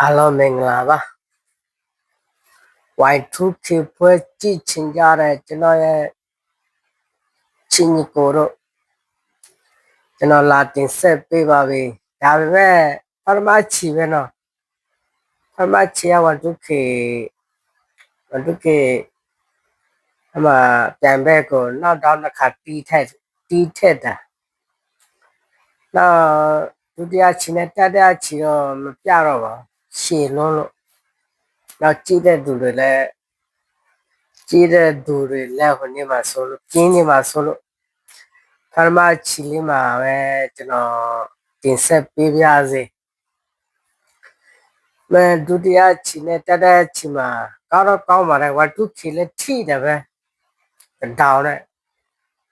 အားလုံးမင်္ဂလာပါ Y2K ပွဲကြည့်ချင်ကြတဲ့ကျွန်တော်ရဲ့ချင်းညီကိုတို့ကျွန်တော်လာတင်ဆက်ပေးပါပြီဒါပေမဲ့ပထမချီပဲနော်ပထမချီက Y2K Y2K အမပြန်ဘက်ကိုနောက်တော့တစ်ခါတီးထက်တီးထက်တာနောက်ဒုတိယချီနဲ့တတိယချီတော့မပြတော့ပါဘူး ရှည်လွန်းလို့နောက်ကြည့်တဲ့သူတွေလည်းကြည့်တဲ့သူတွေလည်းဟိုနေ့မှာဆိုလို့ပြင်းနေမှာဆိုလို့ပထမချီလေးမှာပဲကျွန်တော်တင်ဆက်ပေးပြစေမဲဒုတိယချီနဲ့တတိယချီမှာကောင်းတော့ကောင်းပါတယ်ဝတ်တုချီလည်းထိတယ်ပဲတောင်းတဲ့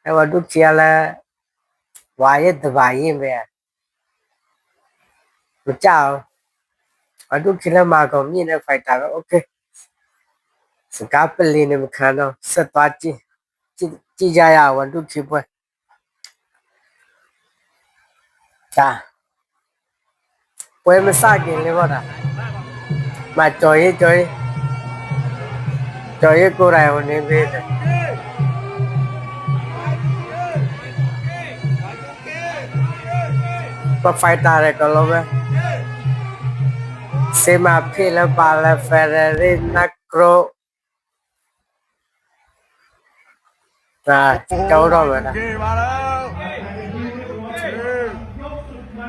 အဲဝတ်တုချီကလည်းဝါရဲ့တပါရင်ပဲမကြောက် ဝတ်တုချီလည်းမှာကုန်မြင့်တဲ့ဖိုက်တာပဲโอเคစကားပလင်းနေမခံတော့ဆက်သွားကြည့်ကြည့်ကြည့်ကြရအောင်ဝတ်တုချီပွဲဒါပွဲမစခင်လေးပေါ့ဒါမတော်ရေးတော်ရေးတော်ရေးကိုယ်တိုင်ဝင်နေပေးတယ် ก็ไฟต Se ma pila bala ferrari nacro ဒါတောင်းတော့မယ်လား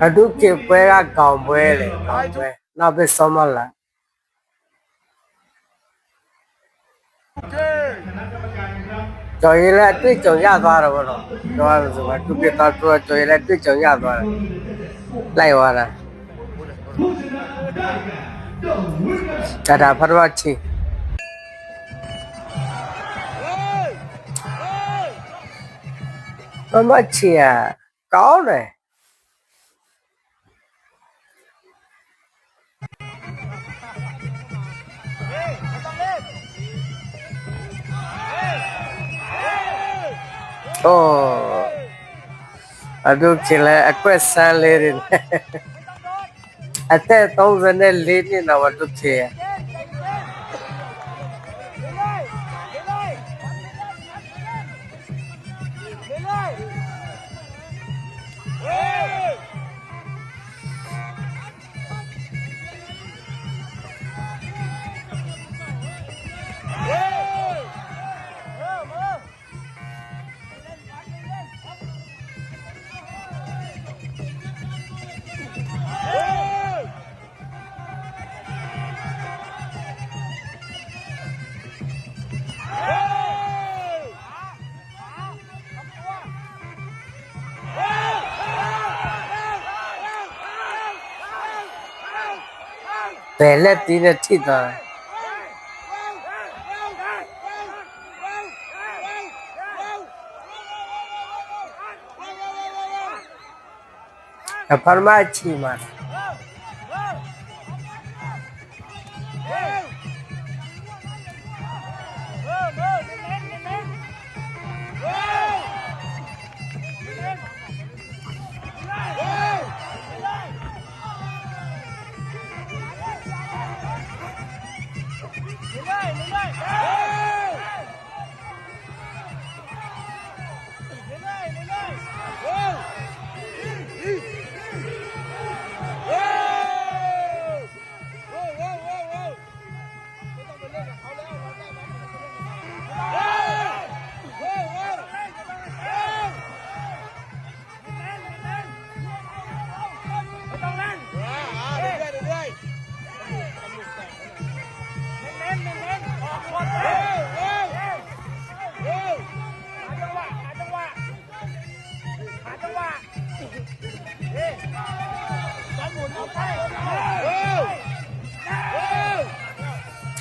အတုကေပွဲကကောင်ပွဲလေကောင်ပွဲနောက်ပဲဆုံးမလား trời ơi là tuyết trời ra ra rồi đó rồi rồi tụi biết tao trời ơi là tuyết trời ra rồi lại vào rồi Tata ફરવા જ हम अच्छी है। कौन है? ओ अदू ले रही है। Até tão usando ele na hora do que Hey! पहले तीन अच्छी था फरमा अच्छी मारा Hey!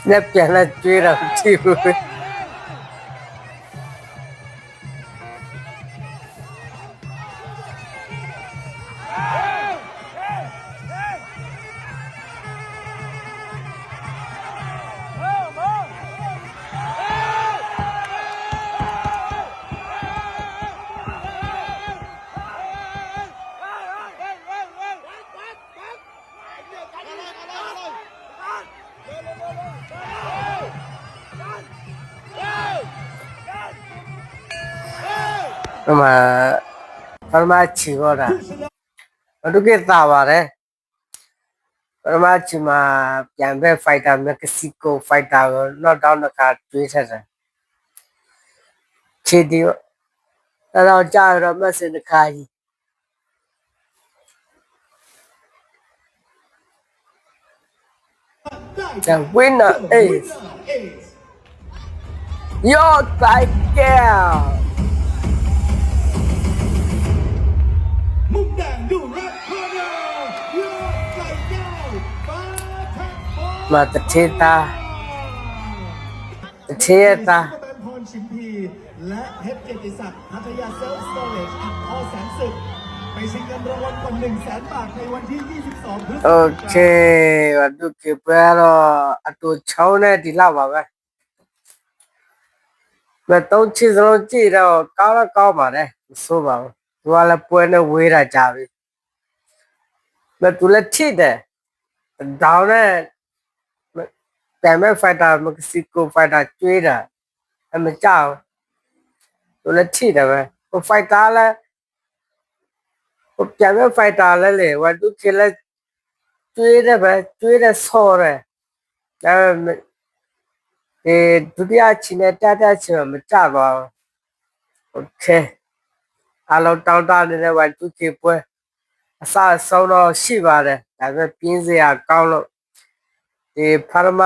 ને પહેલાં જ પી રાખતી မှာပရမချီဘောတာဘဒုကေတာပါတယ်ပရမချီမှာပြန်ပဲဖိုက်တာမက္ကဆီကိုဖိုက်တာကို knock down တစ်ခါတွေးထက်တယ်ချီဒီအဲ့တော့ကြာတော့မက်ဆင်တစ်ခါကြီး The winner is your title มุมแดง ดูรักพาราโยกไก่แก้วฟ้าแท็กบอล มาตะเทตาตะเทตา ซุปเปอร์แมนพรชิมพี และเพชรเกียรติศักดิ์พัทยาเซลฟ์สโตรจอัดออแสนศึก ไปชิงเงินรางวัลกว่า1 0 0 0 0แสนบาทในวันที่ 22 พฤศจิ โอก ายน เควัดดูเก็บไปแล้วอะตัวเช้าเนี่ยดีแล้วป่ะเว้ยမတော့ချစ်စလုံးကြည့်တော့ကောင်းတော့ကောင်းပါတယ်မဆိုးပါဘူးသူကလည်းပွဲနဲ့ဝေးတာကြပြီ မသူလည်းထိတယ်ဒေါင်းနဲ့ပြန်မဲ့ဖိုက်တာမက္ကဆီကိုဖိုက်တာကျွေးတာအမကြောက်သူလည်းထိတယ်ပဲဟိုဖိုက်တာလည်းဟိုပြန်မဲ့ဖိုက်တာလည်းလေဝတ်သူခလည်းကျွေးတယ်ပဲကျွေးတယ်ဆော်တယ်ဒါပေမဲ့ဒီဒုတိယချီနဲ့တတချီမကြပါဘူးโอเคအလုံးတောင်းတနေတဲ့ဝတ်သူခေပွဲ အစအဆုံးတော့ရှိပါတယ်ဒါပေမဲ့ပြင်းစရာကောင်းလို့ဒီဖရမ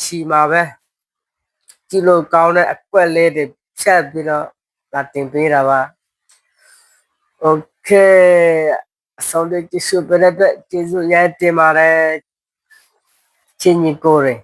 ချီမှာပဲကြည့်လို့ကောင်းတဲ့အကွက်လေးတွေဖြတ်ပြီးတော့လာတင်ပေးတာပါโอเคအဆုံးတဲ့ကျေးဇူးပဲတဲ့အတွက်ကျေးဇူးရတင်ပါတယ်ချင်းကြီးကိုရယ်